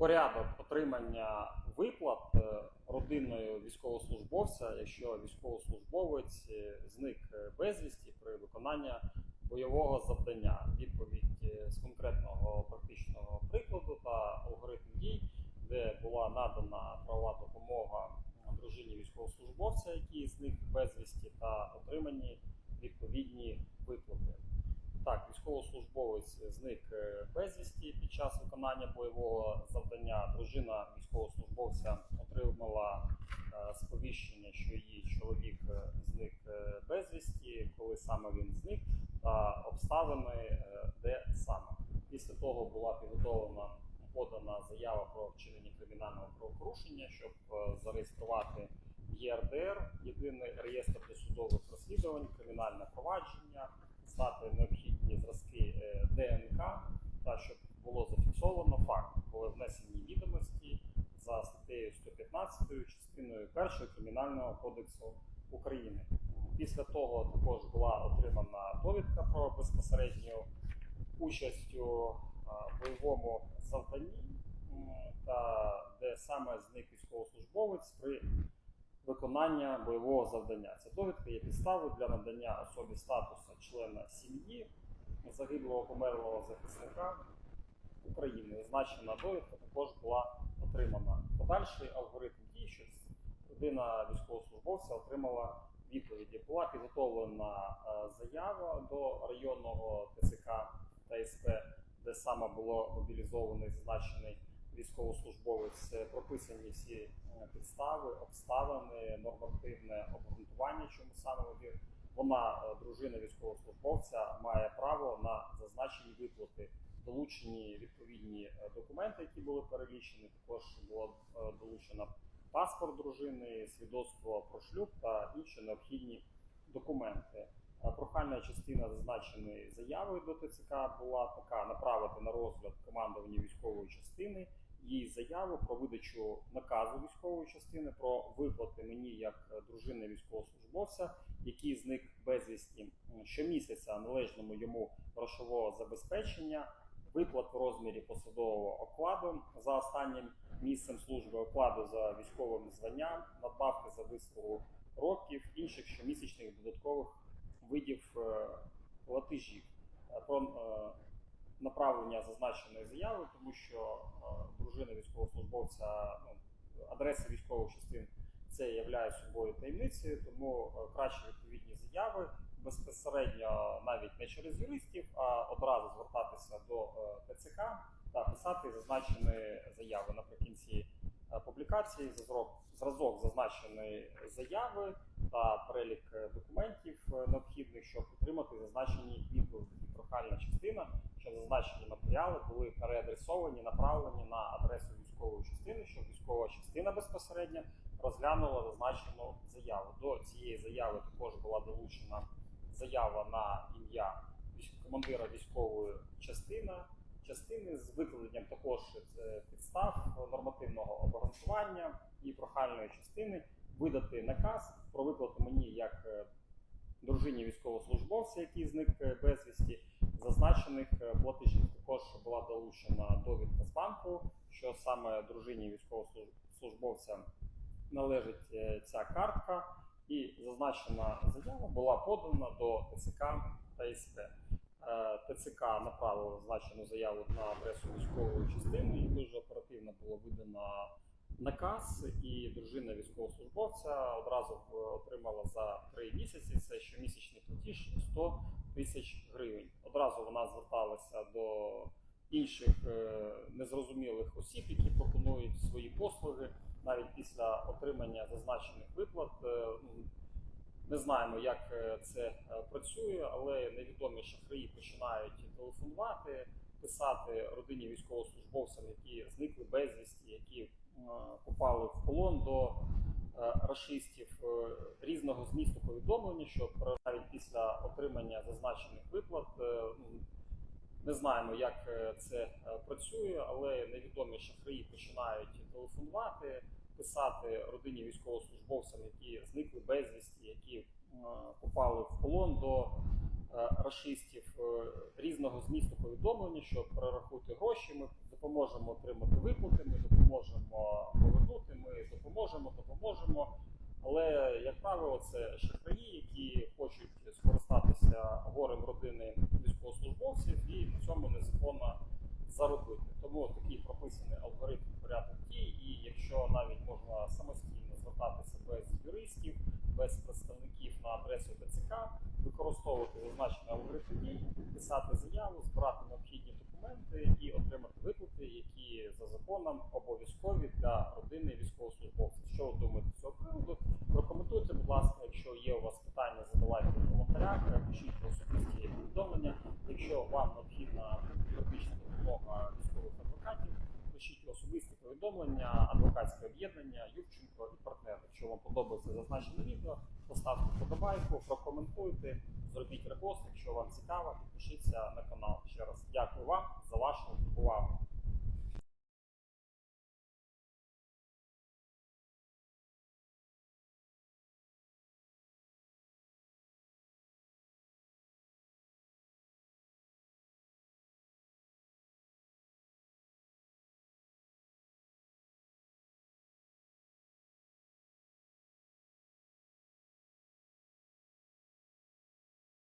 порядок отримання виплат е, родиною військовослужбовця, якщо військовослужбовець е, зник е, безвісті при виконанні бойового завдання. Відповідь з конкретного практичного прикладу та алгоритм дій, де була надана правова допомога дружині військовослужбовця, який зник безвісті, та отримані відповідні виплати. Так, військовослужбовець зник е, безвісті під час виконання бойового завдання. Дружина військовослужбовця отримала е, сповіщення, що її чоловік е, зник безвісті, коли саме він зник, та обставини, де саме. Після того була підготовлена подана заява про вчинення кримінального правопорушення, щоб зареєструвати ЄРДР, єдиний реєстр досудових розслідувань, кримінальне провадження, здати необхідні зразки е, ДНК та щоб було зафіксовано факт, коли внесені відомості за статтею 115 частиною 1 Кримінального кодексу України. Після того також була отримана довідка про безпосередню участь у бойовому завданні, та де саме зник військовослужбовець при виконання бойового завдання. Ця довідка є підставою для надання особі статусу члена сім'ї загиблого померлого захисника України. Зазначена довідка також була отримана. Подальший алгоритм дій, що родина військовослужбовця отримала відповіді. Була підготовлена е, заява до районного ТЦК та СП, де саме було мобілізований зазначений військовослужбовець. Прописані всі е, підстави, обставини, нормативне обґрунтування, чому саме він. Вона, е, дружина військовослужбовця, має право на зазначені виплати. Долучені відповідні е, документи, які були перелічені. Також було е, долучено паспорт дружини, свідоцтво про шлюб та інші необхідні документи. Прохальна частина зазначеної заяви до ТЦК була така: направити на розгляд командування військової частини її заяву про видачу наказу військової частини про виплати мені як е, дружини військовослужбовця, який зник безвісті щомісяця належному йому грошового забезпечення, виплат в розмірі посадового окладу за останнім місцем служби, окладу за військовим званням, надбавки за вислугу років, інших щомісячних додаткових видів е, платежів. Е, Про направлення зазначеної заяви, тому що е, дружина військовослужбовця, ну, адреси військових частин це являє собою таємницею, тому е, краще відповідні заяви безпосередньо навіть не через юристів, а одразу звертатися до е, ТЦК та писати зазначені заяви наприкінці публікації. Зразок, зазначеної заяви та перелік документів необхідних, щоб отримати зазначені відповіді. Прохальна частина, щоб зазначені матеріали були переадресовані, направлені на адресу військової частини, щоб військова частина безпосередньо розглянула зазначену заяву. До цієї заяви також була долучена заява на ім'я командира військової частини. Частини з викладенням також е, підстав нормативного обґрунтування і прохальної частини видати наказ про виплату мені як е, дружині військовослужбовця, який зник е, безвісті, зазначених е, платежів. Також була долучена довідка з банку, що саме дружині військовослужбовця належить е, ця картка, і зазначена заява була подана до ТЦК та СП. Е, ТЦК направило зазначену заяву на адресу військової частини, і дуже оперативно було видано наказ, і дружина військовослужбовця одразу е, отримала за три місяці. Це щомісячний платіж 100 тисяч гривень. Одразу вона зверталася до інших е, незрозумілих осіб, які пропонують свої послуги, навіть після отримання зазначених виплат. е, ну, не знаємо, як е, це працює, але невідомі шахраї починають телефонувати, писати родині військовослужбовцям, які зникли безвісті, які попали в полон до е, рашистів е, різного змісту повідомлення, що навіть після отримання зазначених виплат е, ну, не знаємо, як це працює, але невідомі шахраї починають телефонувати, писати родині військовослужбовцям, які зникли безвісті, які попали в полон до е, рашистів е, різного змісту повідомлення, що перерахуйте гроші, ми допоможемо отримати виплати, ми допоможемо повернути, ми допоможемо, допоможемо. Але, як правило, це шахраї, які хочуть скористатися горем родини військовослужбовців і на цьому незаконно заробити. Тому такий прописаний алгоритм порядок дій, і якщо навіть можна самостійно звертатися без юристів, без представників на адресу ТЦК, використовувати зазначений алгоритм дій, писати заяву, збирати необхідні документи і отримати виплати, які за законом обов'язкові для родини військовослужбовців. Що ви думаєте з цього приводу? Прокоментуйте, будь ласка, якщо є у вас питання, задавайте в коментарях, пишіть особисті повідомлення. Якщо вам необхідна юридична допомога військових адвокатів, пишіть особисті повідомлення, адвокатське об'єднання, Юрченко і партнери. Якщо вам подобається зазначене відео, поставте вподобайку, прокоментуйте, зробіть репост. Якщо вам цікаво, підпишіться на канал. Ще раз дякую вам за вашу увагу.